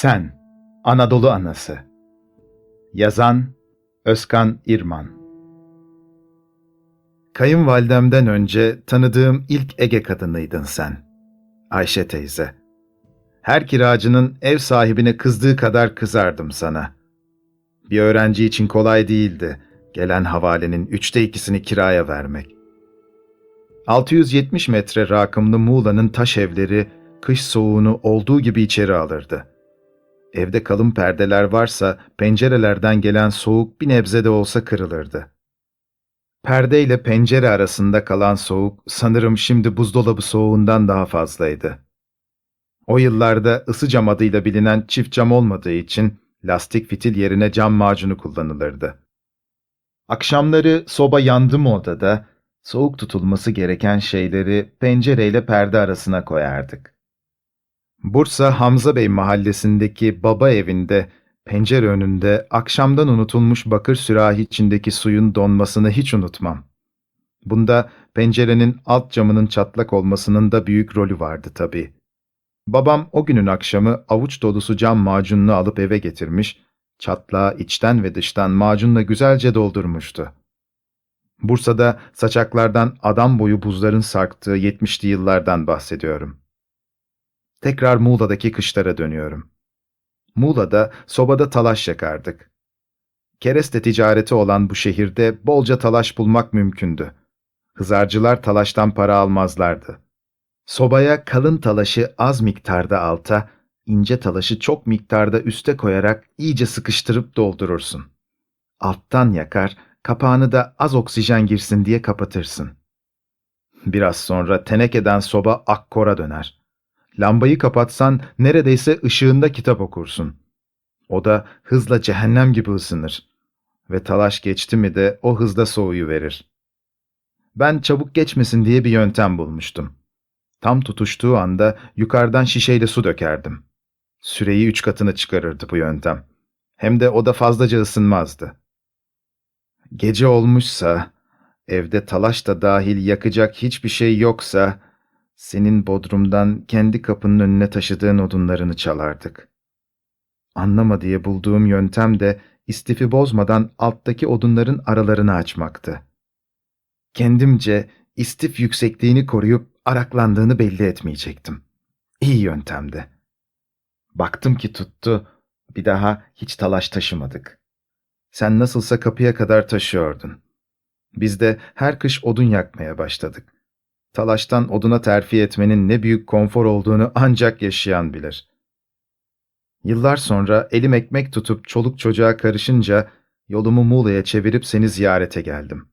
Sen, Anadolu Anası. Yazan Özkan İrman. Kayınvalidemden önce tanıdığım ilk Ege kadınıydın sen. Ayşe teyze. Her kiracının ev sahibine kızdığı kadar kızardım sana. Bir öğrenci için kolay değildi gelen havalenin üçte ikisini kiraya vermek. 670 metre rakımlı Muğla'nın taş evleri kış soğuğunu olduğu gibi içeri alırdı. Evde kalın perdeler varsa pencerelerden gelen soğuk bir nebze de olsa kırılırdı. Perde ile pencere arasında kalan soğuk sanırım şimdi buzdolabı soğuğundan daha fazlaydı. O yıllarda ısı cam adıyla bilinen çift cam olmadığı için lastik fitil yerine cam macunu kullanılırdı. Akşamları soba yandı mı odada, soğuk tutulması gereken şeyleri pencereyle perde arasına koyardık. Bursa Hamza Bey mahallesindeki baba evinde pencere önünde akşamdan unutulmuş bakır sürahi içindeki suyun donmasını hiç unutmam. Bunda pencerenin alt camının çatlak olmasının da büyük rolü vardı tabii. Babam o günün akşamı avuç dolusu cam macununu alıp eve getirmiş, çatlağı içten ve dıştan macunla güzelce doldurmuştu. Bursa'da saçaklardan adam boyu buzların sarktığı 70'li yıllardan bahsediyorum. Tekrar Muğla'daki kışlara dönüyorum. Muğla'da sobada talaş yakardık. Kereste ticareti olan bu şehirde bolca talaş bulmak mümkündü. Hızarcılar talaştan para almazlardı. Sobaya kalın talaşı az miktarda alta, ince talaşı çok miktarda üste koyarak iyice sıkıştırıp doldurursun. Alttan yakar, kapağını da az oksijen girsin diye kapatırsın. Biraz sonra tenekeden soba akkora döner. Lambayı kapatsan neredeyse ışığında kitap okursun. O da hızla cehennem gibi ısınır. Ve talaş geçti mi de o hızda soğuyu verir. Ben çabuk geçmesin diye bir yöntem bulmuştum. Tam tutuştuğu anda yukarıdan şişeyle su dökerdim. Süreyi üç katına çıkarırdı bu yöntem. Hem de o da fazlaca ısınmazdı. Gece olmuşsa, evde talaş da dahil yakacak hiçbir şey yoksa, senin bodrumdan kendi kapının önüne taşıdığın odunlarını çalardık. Anlama diye bulduğum yöntem de istifi bozmadan alttaki odunların aralarını açmaktı. Kendimce istif yüksekliğini koruyup araklandığını belli etmeyecektim. İyi yöntemdi. Baktım ki tuttu, bir daha hiç talaş taşımadık. Sen nasılsa kapıya kadar taşıyordun. Biz de her kış odun yakmaya başladık. Talaştan oduna terfi etmenin ne büyük konfor olduğunu ancak yaşayan bilir. Yıllar sonra elim ekmek tutup çoluk çocuğa karışınca yolumu Muğla'ya çevirip seni ziyarete geldim.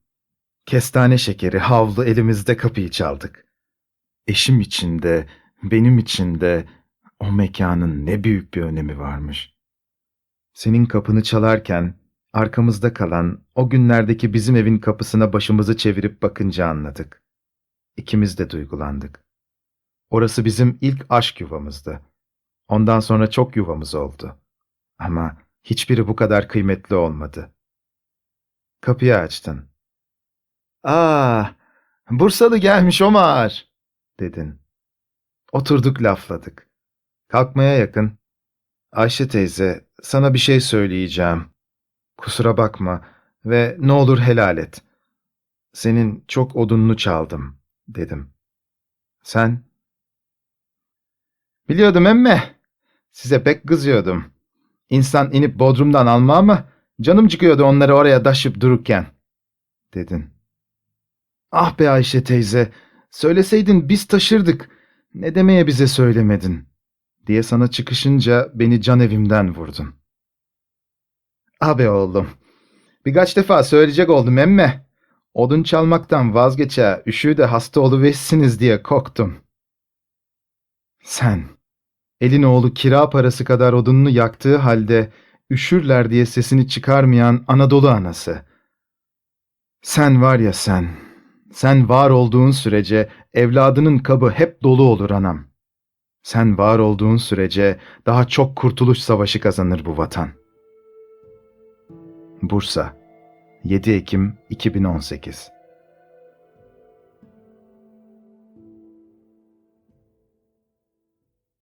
Kestane şekeri havlu elimizde kapıyı çaldık. Eşim için de, benim için de o mekanın ne büyük bir önemi varmış. Senin kapını çalarken arkamızda kalan o günlerdeki bizim evin kapısına başımızı çevirip bakınca anladık. İkimiz de duygulandık. Orası bizim ilk aşk yuvamızdı. Ondan sonra çok yuvamız oldu. Ama hiçbiri bu kadar kıymetli olmadı. Kapıyı açtın. ''Aa, Bursalı gelmiş Omar!'' dedin. Oturduk lafladık. Kalkmaya yakın. ''Ayşe teyze, sana bir şey söyleyeceğim. Kusura bakma ve ne olur helal et. Senin çok odununu çaldım.'' Dedim. Sen? Biliyordum emme. Size pek kızıyordum. İnsan inip bodrumdan alma ama canım çıkıyordu onları oraya taşıp dururken. Dedin. Ah be Ayşe teyze, söyleseydin biz taşırdık. Ne demeye bize söylemedin? Diye sana çıkışınca beni can evimden vurdun. Abi oğlum, birkaç defa söyleyecek oldum emme. Odun çalmaktan vazgeçe, üşüğü de hasta oluversiniz diye korktum. Sen, elin oğlu kira parası kadar odununu yaktığı halde üşürler diye sesini çıkarmayan Anadolu anası. Sen var ya sen, sen var olduğun sürece evladının kabı hep dolu olur anam. Sen var olduğun sürece daha çok kurtuluş savaşı kazanır bu vatan. Bursa 7 Ekim 2018